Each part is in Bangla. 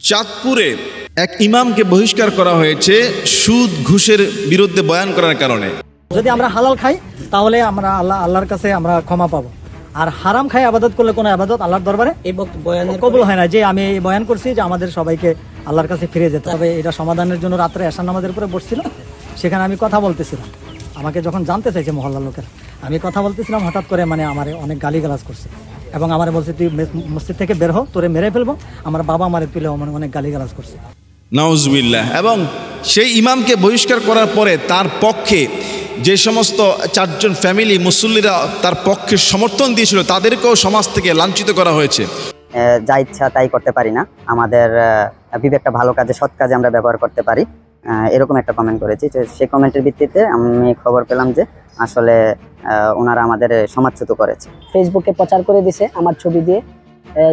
চাঁদপুরে এক ইমামকে বহিষ্কার করা হয়েছে সুদ ঘুষের বিরুদ্ধে বয়ান করার কারণে। যদি আমরা হালাল খাই তাহলে আমরা আল্লাহ আল্লাহর কাছে আমরা ক্ষমা পাবো। আর হারাম খাই আবাদত করলে কোনো আবাদত আল্লাহর দরবারে এই বয়ানের কবুল হয় না। যে আমি এই বয়ান করছি যে আমাদের সবাইকে আল্লাহর কাছে ফিরে যেতে হবে। এটা সমাধানের জন্য রাত্রে এশার নামাজের উপরে বসছিল। সেখানে আমি কথা বলতেছিলাম। আমাকে যখন জানতে চাইছে মহল্লার লোকের আমি কথা বলতেছিলাম হঠাৎ করে মানে আমার অনেক গালিগালাজ করছে। এবং আমার বলছে তুই মসজিদ থেকে বের হো তোরে মেরে ফেলব। আমার বাবা আমারে তুলে আমার অনেক গালিগালাজ করছে। নাউজবিল্লাহ। এবং সেই ইমামকে বহিষ্কার করার পরে তার পক্ষে যে সমস্ত চারজন ফ্যামিলি মুসল্লিরা তার পক্ষে সমর্থন দিয়েছিল তাদেরকেও সমাজ থেকে লাঞ্ছিত করা হয়েছে। যা ইচ্ছা তাই করতে পারি না। আমাদের বিবেকটা ভালো কাজে সৎ কাজে আমরা ব্যবহার করতে পারি। এরকম একটা কমেন্ট করেছি। সেই কমেন্টের ভিত্তিতে আমি খবর পেলাম যে আসলে ওনারা আমাদের সমাজচ্যুত করেছে। ফেসবুকে প্রচার করে দিছে আমার ছবি দিয়ে।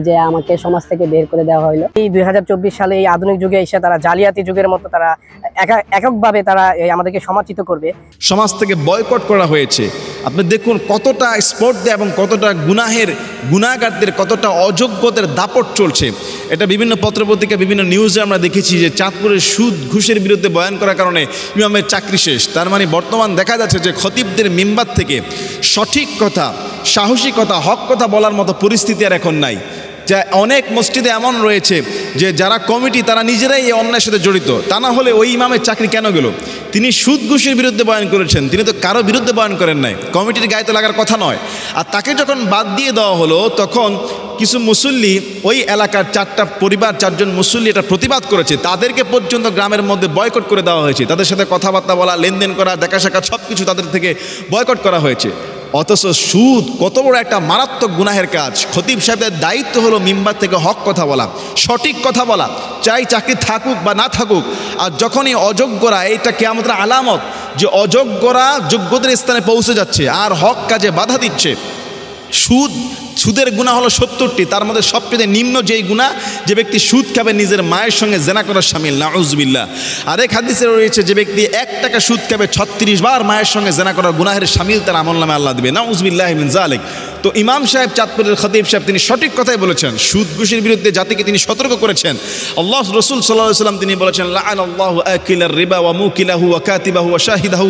যে আমাকে সমাজ থেকে বের করে দেওয়া হলো এই দুই হাজার চব্বিশ সালে এই আধুনিক যুগে এসে তারা জালিয়াতি যুগের মতো তারা একা- এককভাবে তারা আমাদেরকে সমাচিত করবে। সমাজ থেকে বয়কট করা হয়েছে। আপনি দেখুন কতটা স্পর্ধা এবং কতটা গুনাহের গুণাগারদের কতটা অযোগ্যদের দাপট চলছে। এটা বিভিন্ন পত্রপত্রিকা, বিভিন্ন নিউজে আমরা দেখেছি যে চাঁদপুরের সুদ, ঘুষের বিরুদ্ধে বয়ান করার কারণে ইমামের চাকরি শেষ। তার মানে বর্তমান দেখা যাচ্ছে যে খতিবদের মেম্বার থেকে সঠিক কথা সাহসী কথা হক কথা বলার মতো পরিস্থিতি আর এখন নাই। যা অনেক মসজিদে এমন রয়েছে যে যারা কমিটি, তারা নিজেরাই এই অন্যায়ের সাথে জড়িত। তা না হলে ওই ইমামের চাকরি কেন গেল? তিনি সুদ ঘুষের বিরুদ্ধে বয়ান করেছেন, তিনি তো কারও বিরুদ্ধে বয়ান করেন নাই। কমিটির গায়ে তো লাগার কথা নয়। আর তাকে যখন বাদ দিয়ে দেওয়া হলো, তখন কিছু মুসল্লি ওই এলাকার চারটা পরিবার, চারজন মুসল্লি এটা প্রতিবাদ করেছে। তাদেরকে পর্যন্ত গ্রামের মধ্যে বয়কট করে দেওয়া হয়েছে। তাদের সাথে কথাবার্তা বলা, লেনদেন করা দেখা সাক্ষাৎ সব কিছু তাদের থেকে বয়কট করা হয়েছে। অথচ সুদ কত বড় একটা মারাত্মক গুনাহের কাজ। খতিব সাহেবের দায়িত্ব হলো মিম্বার থেকে হক কথা বলা, সঠিক কথা বলা। চাই চাকরি থাকুক বা না থাকুক, আর যখনই অযোগ্যরা, এইটা কেয়ামতের আলামত, যে অযোগ্যরা যোগ্যদের স্থানে পৌঁছে যাচ্ছে, আর হক কাজে বাধা দিচ্ছে সুদ, সুদের গুণা হলো সত্তরটি। তার মধ্যে সবচেয়ে নিম্ন যেই গুণা, যে ব্যক্তি সুদ খাবে, নিজের মায়ের সঙ্গে জেনা করার সামিল নাউজবিল্লা আরেক হাদিসে রয়েছে যে ব্যক্তি এক টাকা সুদ খাবে, ছত্রিশ বার মায়ের সঙ্গে জেনা করার গুনাহের সামিল তার আমল নামে আল্লাহ দেবে। নাউজবিল্লাহ মিনজা জালেক তো ইমাম সাহেব চাঁদপুরের খতিব সাহেব তিনি সঠিক কথাই বলেছেন। সুদ ঘুষের বিরুদ্ধে জাতিকে তিনি সতর্ক করেছেন। আল্লাহ রসুল সাল্লাহ সাল্লাম তিনি বলেছেন লাআন আল্লাহ আকিলার রিবা ওয়া মুকিলাহু ওয়া কাতিবাহু ওয়া শাহিদাহু।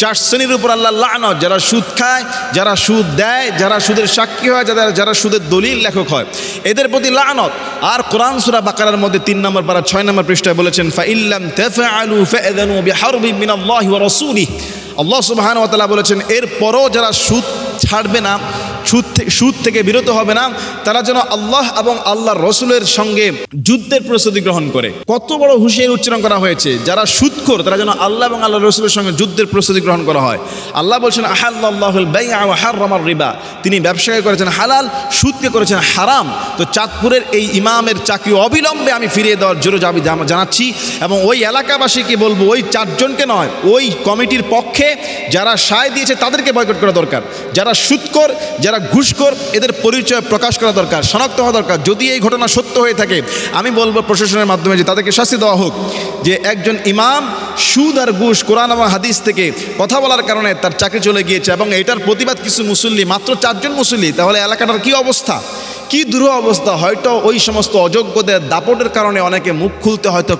চার শ্রেণির উপর আল্লাহ লানত, যারা সুদ খায়, যারা সুদ দেয়, যারা সুদের সাক্ষী হয়, যারা যারা সুদের দলিল লেখক হয়, এদের প্রতি লানত। আর কোরআন সুরা বাকারার মধ্যে তিন নম্বর পারা ছয় নম্বর পৃষ্ঠায় বলেছেন ফাইল্লাম তাফআলু ফাআযানু বিহারবিন মিনাল্লাহি ওয়া রাসূলিহি। আল্লাহ সুবহানাহু ওয়া তাআলা বলেছেন, এরপরও যারা সুদ ছাড়বে না সুদ থেকে সুদ থেকে বিরত হবে না। তারা যেন আল্লাহ এবং আল্লাহর রসুলের সঙ্গে যুদ্ধের প্রস্তুতি গ্রহণ করে। কত বড় হুঁশিয়ারি উচ্চারণ করা হয়েছে। যারা সুদখোর, তারা যেন আল্লাহ এবং আল্লাহ রসুলের সঙ্গে যুদ্ধের প্রস্তুতি গ্রহণ করা হয়। আল্লাহ বলছেন আহাল্লাহুল হারামার রিবা। তিনি ব্যবসায় করেছেন হালাল, সুদকে করেছেন হারাম। তো চাঁদপুরের এই ইমামের চাকরি অবিলম্বে আমি ফিরিয়ে দেওয়ার জোর জাম- জানাচ্ছি এবং ওই এলাকাবাসীকে বলব, ওই চারজনকে নয়, ওই কমিটির পক্ষে যারা সায় দিয়েছে তাদেরকে বয়কট করা দরকার। যারা সুদকর যারা ঘুষখোর, এদের পরিচয় প্রকাশ করা দরকার, শনাক্ত হওয়া দরকার। যদি এই ঘটনা সত্য হয়ে থাকে, আমি বলব প্রশাসনের মাধ্যমে যে তাদেরকে শাস্তি দেওয়া হোক, যে একজন ইমাম সুদ আর ঘুষ কোরআন এবং হাদিস থেকে কথা বলার কারণে তার চাকরি চলে গিয়েছে এবং এটার প্রতিবাদ কিছু মুসল্লি, মাত্র চারজন মুসল্লি, তাহলে এলাকাটার কি অবস্থা? কি দুরূহ অবস্থা? হয়তো ওই সমস্ত অযোগ্যদের দাপটের কারণে অনেকে মুখ খুলতে হয়তো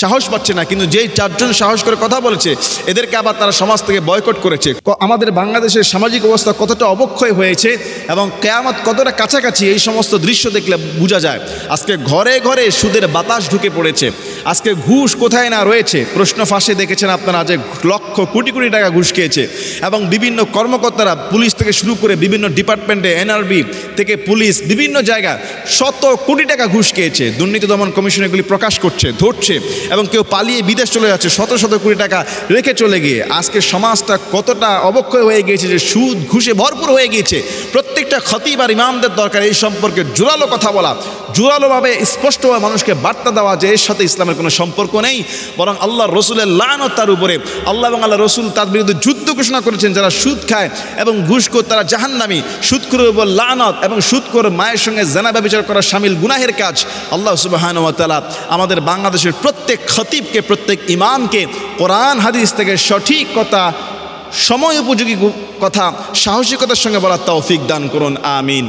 সাহস পাচ্ছে না, কিন্তু যেই চারজন সাহস করে কথা বলেছে, এদেরকে আবার তারা সমাজ থেকে বয়কট করেছে। আমাদের বাংলাদেশের সামাজিক অবস্থা কতটা অবক্ষয় হয়েছে এবং কেয়ামত কতটা কাছাকাছি, এই সমস্ত দৃশ্য দেখলে বোঝা যায়। আজকে ঘরে ঘরে সুদের বাতাস ঢুকে পড়েছে। আজকে ঘুষ কোথায় না রয়েছে? প্রশ্ন ফাঁসে দেখেছেন আপনারা যে লক্ষ কোটি কোটি টাকা ঘুষ খেয়েছে এবং বিভিন্ন কর্মকর্তারা পুলিশ থেকে শুরু করে বিভিন্ন ডিপার্টমেন্টে, এনআরবি থেকে পুলিশ, বিভিন্ন জায়গায় শত কোটি টাকা ঘুষ খেয়েছে। দুর্নীতি দমন কমিশন এগুলি প্রকাশ করছে, ধরছে এবং কেউ পালিয়ে বিদেশ চলে যাচ্ছে, শত শত কোটি টাকা রেখে চলে গিয়ে। আজকে সমাজটা কতটা অবক্ষয় হয়ে গিয়েছে যে সুদ ঘুষে ভরপুর হয়ে গিয়েছে। প্রত্যেকটা খতিব আর ইমামদের দরকার এই সম্পর্কে জোরালো কথা বলা। জোরালোভাবে স্পষ্টভাবে মানুষকে বার্তা দেওয়া যে এর সাথে ইসলামের কোনো সম্পর্ক নেই, বরং আল্লাহ রসুলের লানত তার উপরে। আল্লাহ এবং আল্লাহ রসুল তার বিরুদ্ধে যুদ্ধ ঘোষণা করেছেন, যারা সুদ খায় এবং ঘুষখোর তারা জাহান্নামি। সুদখোরের উপর লানত এবং সুদখোর মায়ের সঙ্গে জানা ব্যবচার করা সামিল গুনাহের কাজ। আল্লাহ সুবাহান তালা আমাদের বাংলাদেশের প্রত্যেক খতিবকে, প্রত্যেক ইমামকে কোরআন, হাদিস থেকে সঠিক কথা, সময় উপযোগী কথা, সাহসিকতার সঙ্গে বলার তৌফিক দান করুন, আমিন।